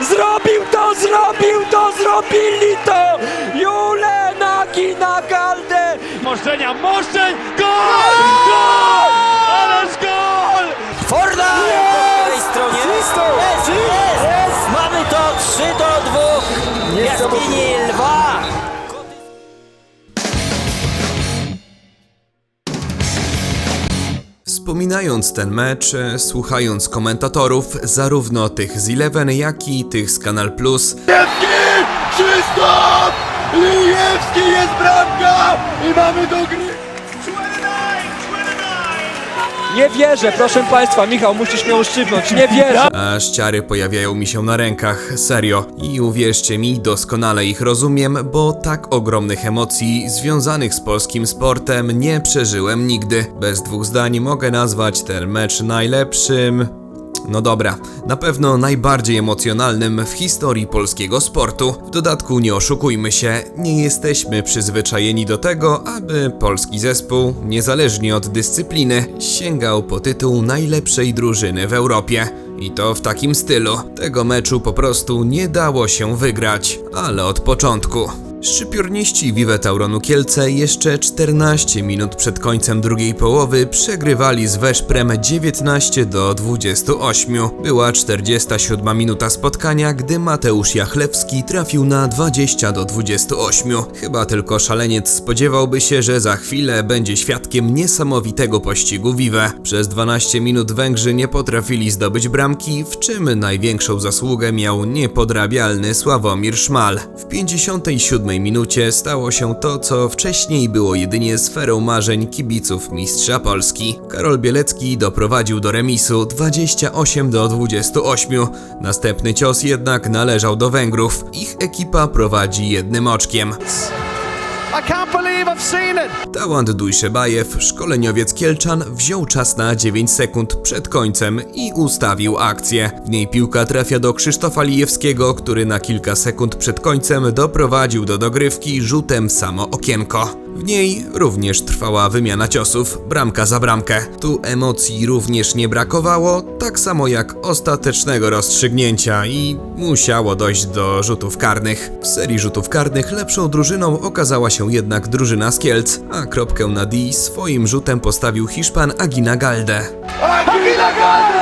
Zrobił to, zrobił to, zrobili to! Jule Nagi na galdę! Moszczenia, Moszczeń! Wspominając ten mecz, słuchając komentatorów, zarówno tych z Eleven, jak i tych z Kanal Plus! Krzysztof! Lijewski jest bramka! I mamy do gry! Nie wierzę, proszę Państwa, Michał, musisz mnie uszczypnąć, nie wierzę! a ściary pojawiają mi się na rękach, serio. I uwierzcie mi, doskonale ich rozumiem, bo tak ogromnych emocji związanych z polskim sportem nie przeżyłem nigdy. Bez dwóch zdań mogę nazwać ten mecz najlepszym. No dobra, na pewno najbardziej emocjonalnym w historii polskiego sportu. W dodatku nie oszukujmy się, nie jesteśmy przyzwyczajeni do tego, aby polski zespół, niezależnie od dyscypliny, sięgał po tytuł najlepszej drużyny w Europie. I to w takim stylu. Tego meczu po prostu nie dało się wygrać, ale od początku. Szczypiorniści Vive Tauronu Kielce jeszcze 14 minut przed końcem drugiej połowy przegrywali z Weszprem 19 do 28. Była 47 minuta spotkania, gdy Mateusz Jachlewski trafił na 20 do 28. Chyba tylko szaleniec spodziewałby się, że za chwilę będzie świadkiem niesamowitego pościgu Vive. Przez 12 minut Węgrzy nie potrafili zdobyć bramki, w czym największą zasługę miał niepodrabialny Sławomir Szmal. W 57 minucie stało się to, co wcześniej było jedynie sferą marzeń kibiców mistrza Polski. Karol Bielecki doprowadził do remisu 28 do 28. Następny cios jednak należał do Węgrów. Ich ekipa prowadzi jednym oczkiem. I can't believe I've seen it! Tałant Dujszebajew, szkoleniowiec Kielczan, wziął czas na 9 sekund przed końcem i ustawił akcję. W niej piłka trafia do Krzysztofa Lijewskiego, który na kilka sekund przed końcem doprowadził do dogrywki rzutem samo okienko. W niej również trwała wymiana ciosów, bramka za bramkę. Tu emocji również nie brakowało, tak samo jak ostatecznego rozstrzygnięcia i musiało dojść do rzutów karnych. W serii rzutów karnych lepszą drużyną okazała się jednak drużyna z Kielc, a kropkę na D swoim rzutem postawił Hiszpan Agina Galde. Agila Galde!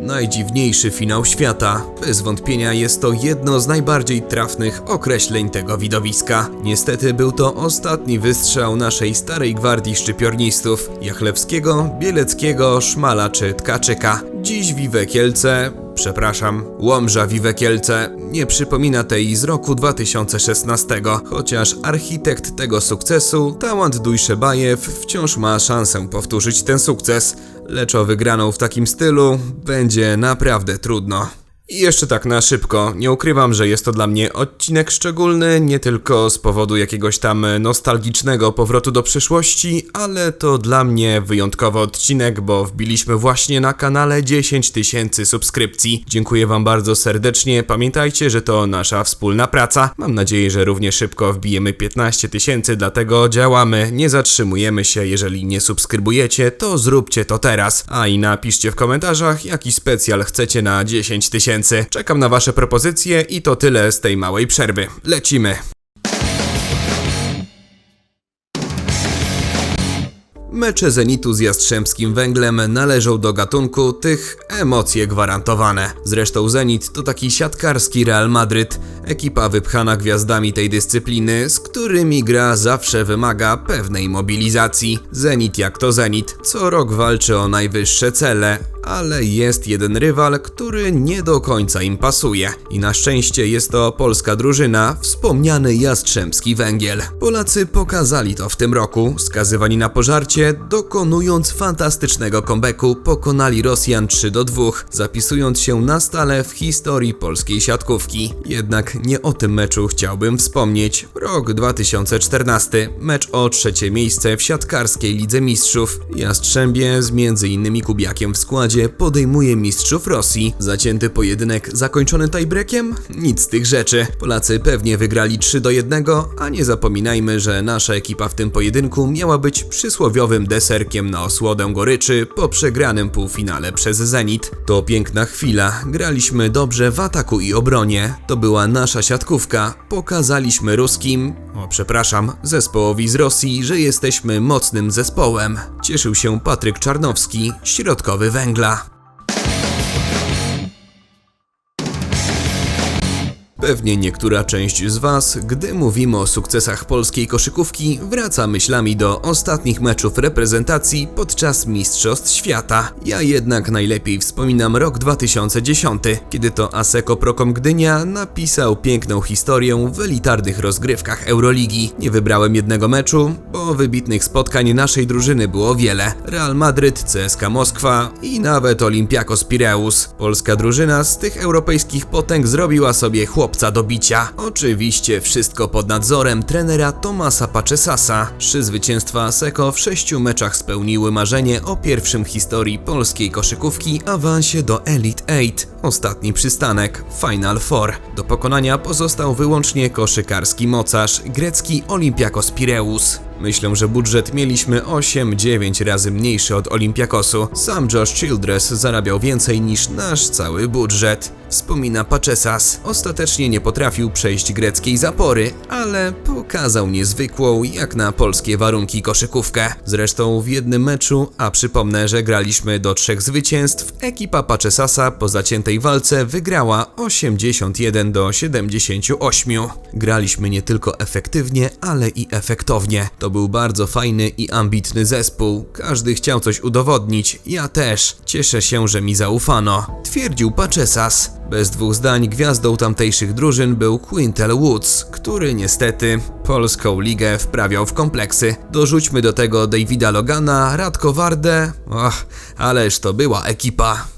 Najdziwniejszy finał świata. Bez wątpienia jest to jedno z najbardziej trafnych określeń tego widowiska. Niestety był to ostatni wystrzał naszej starej gwardii szczypiornistów Jachlewskiego, Bieleckiego, Szmala czy Tkaczyka. Dziś Wiwe Kielce, przepraszam, Łomża Wiwe Kielce nie przypomina tej z roku 2016, chociaż architekt tego sukcesu, Tałant Dujszebajew, wciąż ma szansę powtórzyć ten sukces, lecz o wygraną w takim stylu będzie naprawdę trudno. I jeszcze tak na szybko, nie ukrywam, że jest to dla mnie odcinek szczególny, nie tylko z powodu jakiegoś tam nostalgicznego powrotu do przyszłości, ale to dla mnie wyjątkowy odcinek, bo wbiliśmy właśnie na kanale 10 tysięcy subskrypcji. Dziękuję Wam bardzo serdecznie, pamiętajcie, że to nasza wspólna praca. Mam nadzieję, że równie szybko wbijemy 15 tysięcy, dlatego działamy, nie zatrzymujemy się, jeżeli nie subskrybujecie, to zróbcie to teraz. A i napiszcie w komentarzach, jaki specjal chcecie na 10 tysięcy. Czekam na Wasze propozycje i to tyle z tej małej przerwy. Lecimy! Mecze Zenitu z Jastrzębskim Węglem należą do gatunku tych emocje gwarantowane. Zresztą Zenit to taki siatkarski Real Madryt, ekipa wypchana gwiazdami tej dyscypliny, z którymi gra zawsze wymaga pewnej mobilizacji. Zenit jak to Zenit, co rok walczy o najwyższe cele, ale jest jeden rywal, który nie do końca im pasuje. I na szczęście jest to polska drużyna, wspomniany Jastrzębski Węgiel. Polacy pokazali to w tym roku, skazywani na pożarcie, dokonując fantastycznego comebacku, pokonali Rosjan 3 do 2, zapisując się na stale w historii polskiej siatkówki. Jednak nie o tym meczu chciałbym wspomnieć. Rok 2014, mecz o trzecie miejsce w siatkarskiej Lidze Mistrzów. Jastrzębie z m.in. Kubiakiem w składzie zasadzie podejmuje mistrzów Rosji. Zacięty pojedynek zakończony tiebreakiem? Nic z tych rzeczy. Polacy pewnie wygrali 3 do 1, a nie zapominajmy, że nasza ekipa w tym pojedynku miała być przysłowiowym deserkiem na osłodę goryczy po przegranym półfinale przez Zenit. To piękna chwila. Graliśmy dobrze w ataku i obronie. To była nasza siatkówka. Pokazaliśmy ruskim, o przepraszam, zespołowi z Rosji, że jesteśmy mocnym zespołem. Cieszył się Patryk Czarnowski, środkowy węgla. Sangla. Pewnie niektóra część z Was, gdy mówimy o sukcesach polskiej koszykówki, wraca myślami do ostatnich meczów reprezentacji podczas Mistrzostw Świata. Ja jednak najlepiej wspominam rok 2010, kiedy to Aseko Prokom Gdynia napisał piękną historię w elitarnych rozgrywkach Euroligi. Nie wybrałem jednego meczu, bo wybitnych spotkań naszej drużyny było wiele. Real Madryt, CSKA Moskwa i nawet Olympiakos Pireus. Polska drużyna z tych europejskich potęg zrobiła sobie chłopca do bicia. Oczywiście wszystko pod nadzorem trenera Tomasa Paczesasa. Trzy zwycięstwa Aseko w sześciu meczach spełniły marzenie o pierwszym historii polskiej koszykówki awansie do Elite 8. Ostatni przystanek, Final Four. Do pokonania pozostał wyłącznie koszykarski mocarz, grecki Olympiakos Pireus. Myślę, że budżet mieliśmy 8-9 razy mniejszy od Olympiakosu. Sam Josh Childress zarabiał więcej niż nasz cały budżet. Wspomina Paczesas. Ostatecznie nie potrafił przejść greckiej zapory, ale pokazał niezwykłą, jak na polskie warunki koszykówkę. Zresztą w jednym meczu, a przypomnę, że graliśmy do trzech zwycięstw, ekipa Paczesasa po zaciętej walce wygrała 81 do 78. Graliśmy nie tylko efektywnie, ale i efektownie. To był bardzo fajny i ambitny zespół. Każdy chciał coś udowodnić, ja też. Cieszę się, że mi zaufano, twierdził Paczesas. Bez dwóch zdań gwiazdą tamtejszych drużyn był Quintel Woods, który niestety polską ligę wprawiał w kompleksy. Dorzućmy do tego Davida Logana, Radko Wardę. Och, ależ to była ekipa.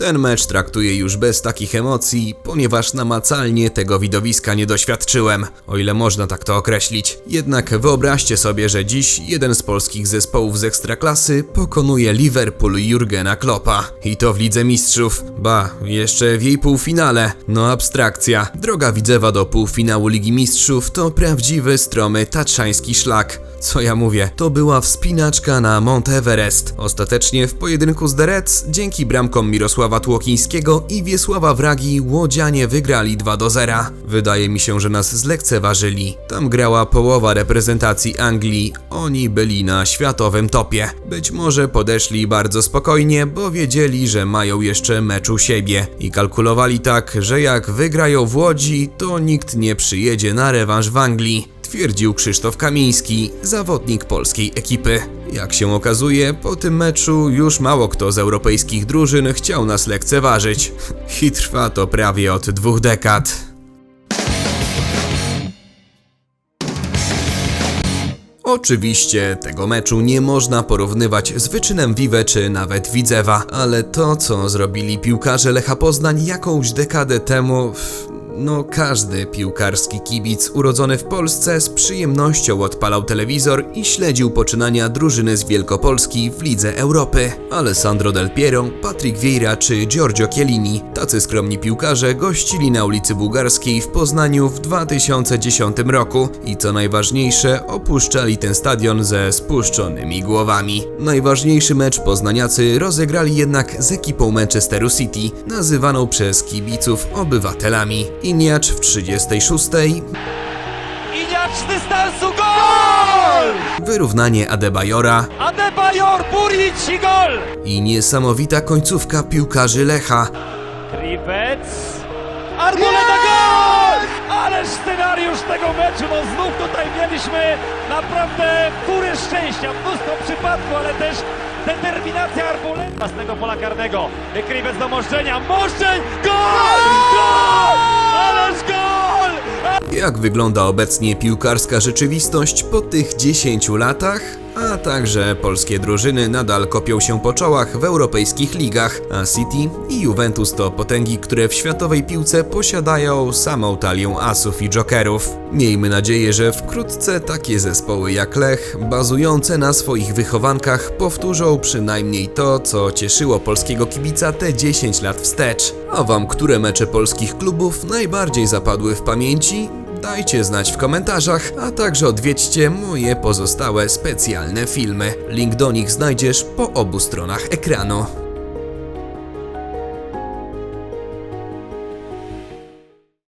Ten mecz traktuję już bez takich emocji, ponieważ namacalnie tego widowiska nie doświadczyłem, o ile można tak to określić. Jednak wyobraźcie sobie, że dziś jeden z polskich zespołów z ekstraklasy pokonuje Liverpool Jurgena Kloppa. I to w Lidze Mistrzów. Ba, jeszcze w jej półfinale. No abstrakcja. Droga Widzewa do półfinału Ligi Mistrzów to prawdziwy stromy tatrzański szlak. Co ja mówię, to była wspinaczka na Mount Everest. Ostatecznie w pojedynku z The Reds, dzięki bramkom Mirosława Tłokińskiego i Wiesława Wragi, Łodzianie wygrali 2 do 0. Wydaje mi się, że nas zlekceważyli. Tam grała połowa reprezentacji Anglii, oni byli na światowym topie. Być może podeszli bardzo spokojnie, bo wiedzieli, że mają jeszcze mecz u siebie i kalkulowali tak, że jak wygrają w Łodzi, to nikt nie przyjedzie na rewanż w Anglii twierdził Krzysztof Kamiński, zawodnik polskiej ekipy. Jak się okazuje, po tym meczu już mało kto z europejskich drużyn chciał nas lekceważyć. I trwa to prawie od dwóch dekad. Oczywiście tego meczu nie można porównywać z wyczynem Vive czy nawet Widzewa, ale to co zrobili piłkarze Lecha Poznań jakąś dekadę temu... No, każdy piłkarski kibic urodzony w Polsce z przyjemnością odpalał telewizor i śledził poczynania drużyny z Wielkopolski w Lidze Europy. Alessandro Del Piero, Patryk Vieira czy Giorgio Chiellini, tacy skromni piłkarze gościli na ulicy Bułgarskiej w Poznaniu w 2010 roku i co najważniejsze, opuszczali ten stadion ze spuszczonymi głowami. Najważniejszy mecz poznaniacy rozegrali jednak z ekipą Manchesteru City, nazywaną przez kibiców obywatelami. Iniacz w 36 Iniacz z dystansu, gol! Wyrównanie Adebayora Adebayor, Buric i gol! i niesamowita końcówka piłkarzy Lecha. Kripec, Arboleda, gol! Ależ scenariusz tego meczu, no znów tutaj mieliśmy naprawdę furę szczęścia, mnóstwo przypadku, ale też determinacja Arboleda. Własnego pola karnego, Kripec do Moszczenia, Moszczeń, gol! Gol! Jak wygląda obecnie piłkarska rzeczywistość po tych 10 latach? A także polskie drużyny nadal kopią się po czołach w europejskich ligach, a City i Juventus to potęgi, które w światowej piłce posiadają samą talię asów i jokerów. Miejmy nadzieję, że wkrótce takie zespoły jak Lech, bazujące na swoich wychowankach, powtórzą przynajmniej to, co cieszyło polskiego kibica te 10 lat wstecz. A wam, które mecze polskich klubów najbardziej zapadły w pamięci? Dajcie znać w komentarzach, a także odwiedźcie moje pozostałe specjalne filmy. Link do nich znajdziesz po obu stronach ekranu.